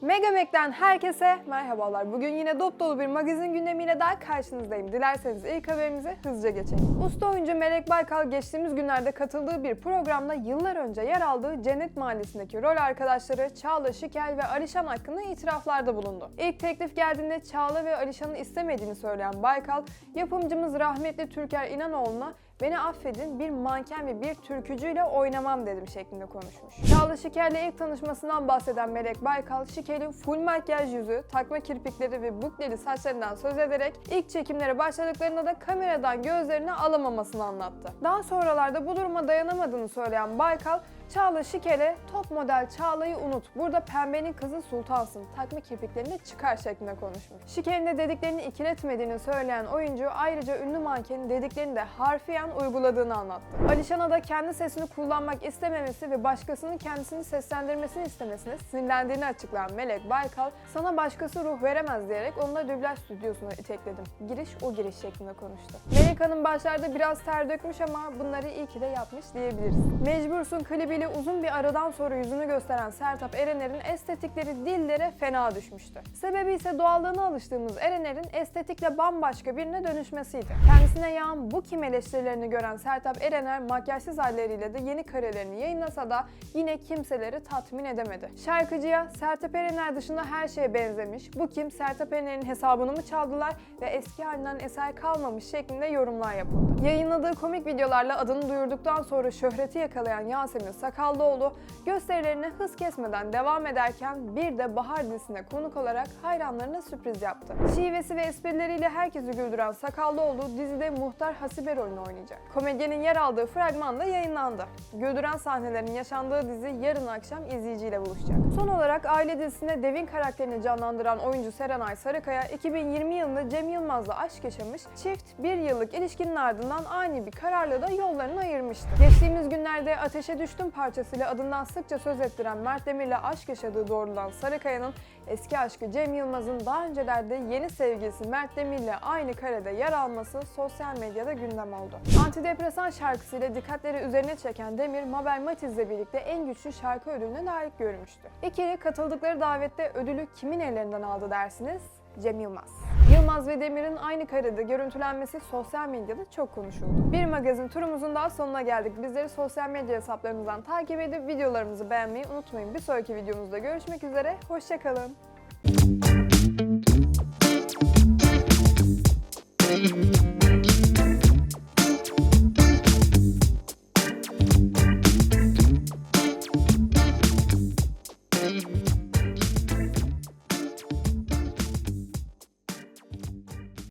Megamek'ten herkese merhabalar. Bugün yine dop dolu bir magazin gündemiyle daha karşınızdayım. Dilerseniz ilk haberimize hızlıca geçelim. Usta oyuncu Melek Baykal geçtiğimiz günlerde katıldığı bir programda yıllar önce yer aldığı Cennet Mahallesi'ndeki rol arkadaşları Çağla Şikel ve Alişan hakkında itiraflarda bulundu. İlk teklif geldiğinde Çağla ve Alişan'ı istemediğini söyleyen Baykal, yapımcımız rahmetli Türker İnanoğlu'na Beni affedin bir manken ve bir türkücüyle oynamam dedim şeklinde konuşmuş. Çağla Şiker'le ilk tanışmasından bahseden Melek Baykal, Şiker'in full makyaj yüzü, takma kirpikleri ve bukleli saçlarından söz ederek ilk çekimlere başladıklarında da kameradan gözlerini alamamasını anlattı. Daha sonralarda bu duruma dayanamadığını söyleyen Baykal, Çağla Şiker'e top model Çağla'yı unut. Burada pembenin kızı sultansın. Takma kirpiklerini çıkar şeklinde konuşmuş. Şiker'in de dediklerini ikiletmediğini söyleyen oyuncu ayrıca ünlü mankenin dediklerini de harfiyen uyguladığını anlattı. Alişan'a da kendi sesini kullanmak istememesi ve başkasının kendisini seslendirmesini istemesine sinirlendiğini açıklayan Melek Baykal, sana başkası ruh veremez diyerek onu da dublaj stüdyosuna itekledim. Giriş o giriş şeklinde konuştu. Melek Hanım başlarda biraz ter dökmüş ama bunları iyi ki de yapmış diyebiliriz. Mecbursun klibiyle uzun bir aradan sonra yüzünü gösteren Sertab Erener'in estetikleri dillere fena düşmüştü. Sebebi ise doğallığına alıştığımız Erener'in estetikle bambaşka birine dönüşmesiydi. Kendisine yağan bu kim eleştirilerini gören Sertab Erener makyajsız halleriyle de yeni karelerini yayınlasa da yine kimseleri tatmin edemedi. Şarkıcıya Sertab Erener dışında her şeye benzemiş, bu kim Sertab Erener'in hesabını mı çaldılar ve eski halinden eser kalmamış şeklinde yorumlar yapıldı. Yayınladığı komik videolarla adını duyurduktan sonra şöhreti yakalayan Yasemin Sakallıoğlu gösterilerine hız kesmeden devam ederken bir de Bahar dizisine konuk olarak hayranlarına sürpriz yaptı. Şivesi ve esprileriyle herkesi güldüren Sakallıoğlu dizide muhtar Hasibe rolünü oynayacak. Komedyenin yer aldığı fragman da yayınlandı. Güldüren sahnelerin yaşandığı dizi yarın akşam izleyiciyle buluşacak. Son olarak aile dizisinde Devin karakterini canlandıran oyuncu Serenay Sarıkaya 2020 yılında Cem Yılmaz'la aşk yaşamış, çift bir yıllık ilişkinin ardından ani bir kararla da yollarını ayırmıştı. Geçtiğimiz günlerde Ateşe Düştüm parçasıyla adından sıkça söz ettiren Mert Demir'le aşk yaşadığı doğrulan Sarıkaya'nın eski aşkı Cem Yılmaz'ın daha öncelerde yeni sevgilisi Mert Demir'le aynı karede yer alması sosyal medyada gündem oldu. Antidepresan şarkısıyla dikkatleri üzerine çeken Demir, Mabel Matiz'le birlikte en güçlü şarkı ödülüne layık görmüştü. İkili katıldıkları davette ödülü kimin ellerinden aldı dersiniz? Cem Yılmaz. Yılmaz ve Demir'in aynı karede görüntülenmesi sosyal medyada çok konuşuldu. Bir magazin turumuzun daha sonuna geldik. Bizleri sosyal medya hesaplarımızdan takip edip videolarımızı beğenmeyi unutmayın. Bir sonraki videomuzda görüşmek üzere, hoşçakalın.